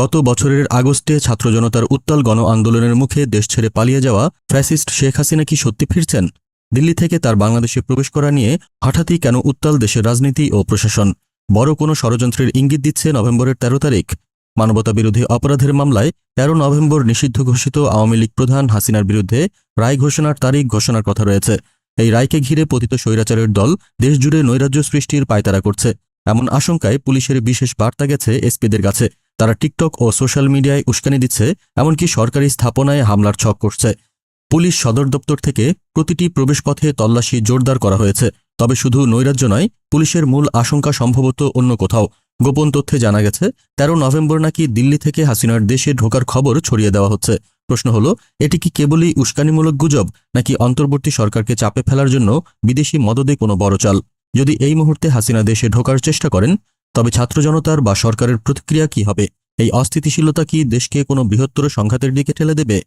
গত বছরের আগস্টে ছাত্র জনতার উত্তাল গণ আন্দোলনের মুখে দেশ ছেড়ে পালিয়ে যাওয়া ফ্যাসিস্ট শেখ হাসিনা কি সত্যি ফিরছেন? দিল্লি থেকে তার বাংলাদেশে প্রবেশ করা নিয়ে হঠাৎই কেন উত্তাল দেশের রাজনীতি ও প্রশাসন? বড় কোনো ষড়যন্ত্রের ইঙ্গিত দিচ্ছে নভেম্বরের তেরো তারিখ। মানবতাবিরোধী অপরাধের মামলায় তেরো নভেম্বর নিষিদ্ধ ঘোষিত আওয়ামী লীগ প্রধান হাসিনার বিরুদ্ধে রায় ঘোষণার তারিখ ঘোষণার কথা রয়েছে। এই রায়কে ঘিরে পতিত স্বৈরাচারের দল দেশজুড়ে নৈরাজ্য সৃষ্টির পায়তারা করছে। এমন আশঙ্কায় পুলিশের বিশেষ বার্তা গেছে এসপিদের কাছে। তারা টিকটক ও সোশ্যাল মিডিয়ায় উস্কানি দিচ্ছে, এমনকি সরকারি স্থাপনায় হামলার ছক করছে। পুলিশ সদর দপ্তর থেকে প্রতিটি প্রবেশপথে তল্লাশি জোরদার করা হয়েছে। তবে শুধু নৈরাজ্য নয়, পুলিশের মূল আশঙ্কা সম্ভবত অন্য কোথাও। গোপন তথ্যে জানা গেছে, তেরো নভেম্বর নাকি দিল্লি থেকে হাসিনার দেশে ঢোকার খবর ছড়িয়ে দেওয়া হচ্ছে। প্রশ্ন হলো, এটি কি কেবলই উস্কানিমূলক গুজব, নাকি অন্তর্বর্তী সরকারকে চাপে ফেলার জন্য বিদেশি মদদে কোনো বড় চাল? যদি এই মুহূর্তে হাসিনা দেশে ঢোকার চেষ্টা করেন তবে ছাত্র জনতার বা সরকারের প্রতিক্রিয়া কি হবে? এই অস্থিতিশীলতা কি দেশকে কোনো বৃহত্তর সংঘাতের দিকে ঠেলে দেবে?